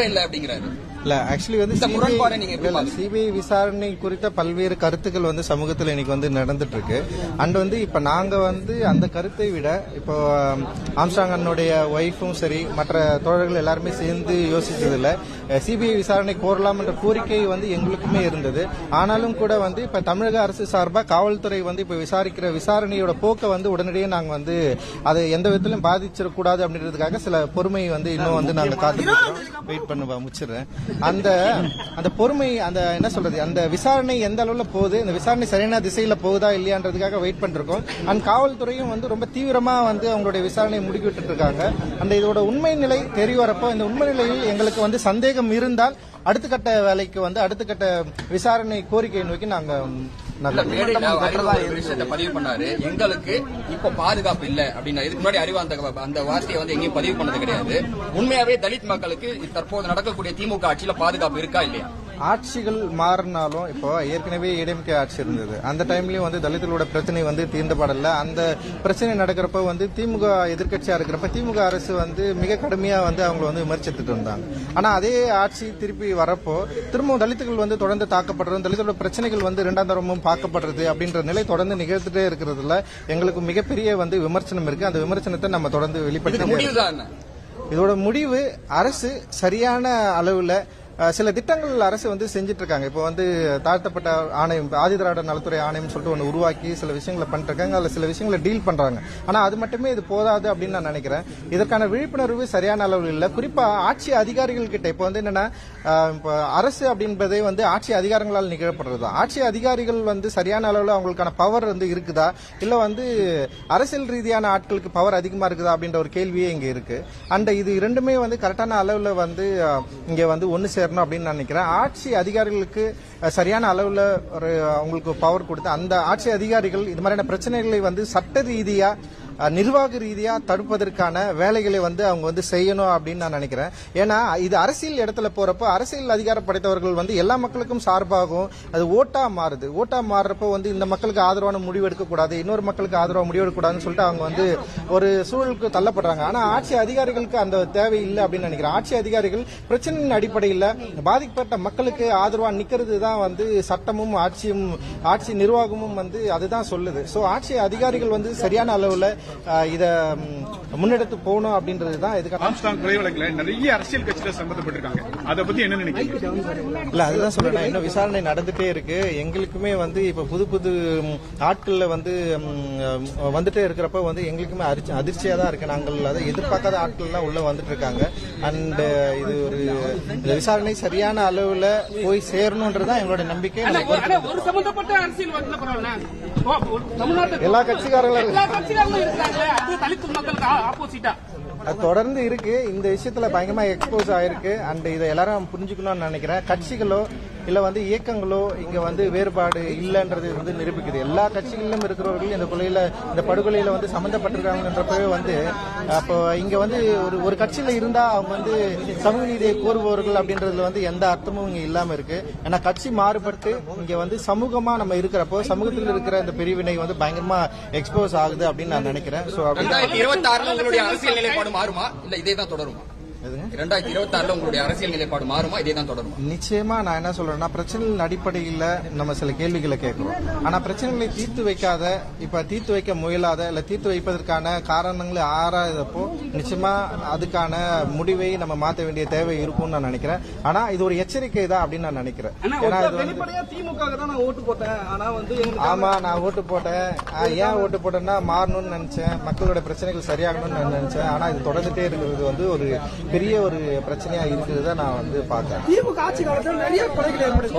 குற்றம் இல்லை அப்படிங்கிறாரு. இல்ல ஆக்சுவலி வந்து? சிபிஐ விசாரணை குறித்த பல்வேறு கருத்துக்கள் வந்து சமூகத்தில் இன்னைக்கு வந்து நடந்துட்டு இருக்கு அண்ட் வந்து இப்ப நாங்க வந்து அந்த கருத்தை விட இப்போ ஆம், ஆம்ஸ்டாங் அண்ணனுடைய ஒய்ஃபும் சரி மற்ற தோழர்கள் எல்லாருமே சேர்ந்து யோசிச்சதுல சிபிஐ விசாரணை கோரலாம் என்ற கோரிக்கை வந்து எங்களுக்குமே இருந்தது. ஆனாலும் கூட வந்து இப்ப தமிழக அரசு சார்பா காவல்துறை வந்து இப்ப விசாரிக்கிற விசாரணையோட போக்கை வந்து உடனடியே நாங்க வந்து அதை எந்த விதத்திலும் பாதிச்சிடக்கூடாது அப்படின்றதுக்காக சில பொறுமை வந்து இன்னும் வந்து நாங்க காத்து வெயிட் பண்ணுவா முடிச்சிடுறேன். அந்த அந்த பொறுமை அந்த என்ன சொல்றது அந்த விசாரணை எந்த அளவுல போகுது இந்த விசாரணை சரியான திசையில போகுதா இல்லையான்றதுக்காக வெயிட் பண்ணிருக்கோம் அண்ட் காவல்துறையும் வந்து ரொம்ப தீவிரமா வந்து அவங்களுடைய விசாரணையை முடுக்கிவிட்டு இருக்காங்க. அந்த இதோட உண்மை நிலை தெரிய வரப்போ இந்த உண்மை நிலையில் எங்களுக்கு வந்து சந்தேகம் இருந்தால் அடுத்த கட்ட வேலைக்கு வந்து அடுத்த கட்ட விசாரணை கோரிக்கையை நோக்கி நாங்க பதிவு பண்ணாரு. எங்களுக்கு இப்ப பாதுகாப்பு இல்ல அப்படின்னு இதுக்கு முன்னாடி அறிவு அந்த அந்த வார்த்தையை வந்து எங்கேயும் பதிவு பண்ணது கிடையாது. உண்மையாவே தலித் மக்களுக்கு தற்போது நடக்கக்கூடிய திமுக ஆட்சியில பாதுகாப்பு இருக்கா இல்லையா? ஆட்சிகள் மாறினாலும் இப்போ ஏற்கனவே ஏடிஎம்கே ஆட்சி இருந்தது. அந்த டைம்லயும் வந்து தலித்துகளோட பிரச்சனை வந்து தீர்ந்தப்படல அந்த பிரச்சனை நடக்கிறப்ப வந்து திமுக எதிர்க்கட்சியா இருக்கிறப்ப திமுக அரசு வந்து மிக கடுமையா வந்து அவங்க வந்து விமர்சித்துட்டு இருந்தாங்க. ஆனா அதே ஆட்சி திருப்பி வரப்போ திரும்பவும் தலித்துகள் வந்து தொடர்ந்து தாக்கப்படுறதும் தலித்தோட பிரச்சனைகள் வந்து இரண்டாம் தரமும் பார்க்கப்படுறது அப்படின்ற நிலை தொடர்ந்து நிகழ்த்துட்டே இருக்கிறதுல எங்களுக்கு மிகப்பெரிய வந்து விமர்சனம் இருக்கு. அந்த விமர்சனத்தை நம்ம தொடர்ந்து வெளிப்படுத்தி இதோட முடிவு அரசு சரியான அளவுல சில திட்டங்கள் அரசு வந்து செஞ்சுட்டு இருக்காங்க இப்போ வந்து தாழ்த்தப்பட்ட ஆணையம் ஆதிதிராவிட நலத்துறை ஆணையம் சொல்லிட்டு ஒன்று உருவாக்கி சில விஷயங்களை பண்ணிட்டு இருக்காங்க சில விஷயங்களை டீல் பண்றாங்க. ஆனால் அது மட்டுமே இது போதாது அப்படின்னு நான் நினைக்கிறேன். இதற்கான விழிப்புணர்வு சரியான அளவில் இல்லை. குறிப்பாக ஆட்சி அதிகாரிகள் கிட்ட இப்போ வந்து என்னன்னா இப்போ அரசு அப்படின்றதே வந்து ஆட்சி அதிகாரங்களால் நிகழப்படுறது தான் ஆட்சி அதிகாரிகள் வந்து சரியான அளவில் அவங்களுக்கான பவர் வந்து இருக்குதா? இல்லை வந்து அரசியல் ரீதியான ஆட்களுக்கு பவர் அதிகமாக இருக்குதா அப்படின்ற ஒரு கேள்வியே இங்கே இருக்கு. அண்ட் இது இரண்டுமே வந்து கரெக்டான அளவில் வந்து இங்கே வந்து ஒன்று சேர் சேரணும் அப்படின்னு நான் நினைக்கிறேன். ஆட்சி அதிகாரிகளுக்கு சரியான அளவுல ஒரு அவங்களுக்கு பவர் கொடுத்து அந்த ஆட்சி அதிகாரிகள் இது மாதிரியான பிரச்சனைகளை வந்து சட்ட ரீதியா நிர்வாக ரீதியாக தடுப்பதற்கான வேலைகளை வந்து அவங்க வந்து செய்யணும் அப்படின்னு நான் நினைக்கிறேன். ஏன்னா இது அரசியல் இடத்துல போறப்போ அரசியல் அதிகாரம் படைத்தவர்கள் வந்து எல்லா மக்களுக்கும் சார்பாகவும் அது ஓட்டா மாறுது. ஓட்டா மாறுறப்போ வந்து இந்த மக்களுக்கு ஆதரவான முடிவு எடுக்கக்கூடாது இன்னொரு மக்களுக்கு ஆதரவாக முடிவு எடுக்கக்கூடாதுன்னு சொல்லிட்டு அவங்க வந்து ஒரு சூழலுக்கு தள்ளப்படுறாங்க. ஆனா ஆட்சி அதிகாரிகளுக்கு அந்த தேவை இல்லை அப்படின்னு நினைக்கிறேன். ஆட்சி அதிகாரிகள் பிரச்சனையின் அடிப்படையில் பாதிக்கப்பட்ட மக்களுக்கு ஆதரவாக நிக்கிறது தான் வந்து சட்டமும் ஆட்சியும் ஆட்சி நிர்வாகமும் வந்து அதுதான் சொல்லுது. ஸோ ஆட்சி அதிகாரிகள் வந்து சரியான அளவில் இத முன்னெடுத்து போகணும் அப்படின்றது தான் இதுக்கான ஆம்ஸ்டாங் கொலை வழக்குல நிறைய அரசியல் கட்சியில சம்பந்தப்பட்டிருக்காங்க அதை பத்தி என்ன நினைக்கிறீங்க? இல்ல அதுதான் சொல்றேன். இன்னும் விசாரணை நடந்துட்டே இருக்கு. எங்களுக்குமே வந்து இப்ப புது புது ஆட்கள்ல வந்து வந்துட்டே இருக்கிறப்ப வந்து எங்களுக்குமே அதிர்ச்சி- அதிர்ச்சியா தான் இருக்கு. நாங்கள் அதை எதிர்பார்க்காத ஆட்கள் எல்லாம் உள்ள வந்துட்டு இருக்காங்க. அண்ட் இது ஒரு இந்த விசாரணை சரியான அளவுல போய் சேரணும்ன்றதுதான் எங்களோட நம்பிக்கை. எல்லா கட்சிக்காரங்களும் அது தலித் மக்களுக்கு ஆப்போசிட்டா அது தொடர்ந்து இருக்கு. இந்த விஷயத்துல பயங்கரமா எக்ஸ்போஸ் ஆயிருக்கு. அண்ட் இதை எல்லாரும் புரிஞ்சுக்கணும்னு நினைக்கிறேன். கட்சிகளோ இல்லை வந்து இயக்கங்களோ இங்கே வந்து வேறுபாடு இல்லைன்றது வந்து நிரூபிக்குது. எல்லா கட்சிகளிலும் இருக்கிறவர்கள் இந்த கொலையில் இந்த படுகொலையில் வந்து சம்மந்தப்பட்டிருக்காங்கன்றப்பவே வந்து அப்போ இங்கே வந்து ஒரு ஒரு கட்சியில் இருந்தால் அவங்க வந்து சமூக நீதியை கோருபவர்கள் அப்படின்றதுல வந்து எந்த அர்த்தமும் இங்கே இல்லாமல் இருக்கு. ஏன்னா கட்சி மாறுபட்டு இங்கே வந்து சமூகமாக நம்ம இருக்கிறப்போ சமூகத்தில் இருக்கிற இந்த பிரிவினை வந்து பயங்கரமாக எக்ஸ்போஸ் ஆகுது அப்படின்னு நான் நினைக்கிறேன். ஸோ அப்படி இருபத்தி ஆறுல உங்களுடைய அரசியல் நிலைப்பாடு மாறுமா? இல்லை இதே தான் தொடருமா? எதுங்க? ரெண்டாயிரத்தி இருபத்தி ஆறுல உங்களுடைய அரசியல் நிலைப்பாடு மாறுமா? இதே தான் தொடருமா? நிச்சயமா நான் என்ன சொல்றேன்னா பிரச்சனைகளின் அடிப்படையில் நம்ம சில கேள்விகளை கேட்கிறோம். ஆனா பிரச்சனைகளை தீர்த்து வைக்காத இப்ப தீர்த்து வைக்க முயலாத இல்ல தீர்த்து வைப்பதற்கான காரணங்களை ஆராயதப்போ நிச்சயமா அதுக்கான முடிவை நம்ம மாற்ற வேண்டிய தேவை இருக்கும்னு நான் நினைக்கிறேன். ஆனா இது ஒரு எச்சரிக்கை தான் அப்படின்னு நான் நினைக்கிறேன். ஏன்னா இது வந்து திமுக தான் நான் ஓட்டு போட்டேன். ஆனா வந்து ஆமா நான் ஓட்டு போட்டேன். ஏன் ஓட்டு போட்டேன்னா மாறணும்னு நினைச்சேன். மக்களோட பிரச்சனைகள் சரியாகணும்னு நான் நினைச்சேன். ஆனா இது தொடர்ந்துட்டே இருக்கிறது வந்து ஒரு பெரிய ஒரு பிரச்சனையா இருக்கிறத நான் வந்து பாக்குறேன். திமுக ஆட்சி காலத்தில் நிறைய கொலைகள் ஏற்படுது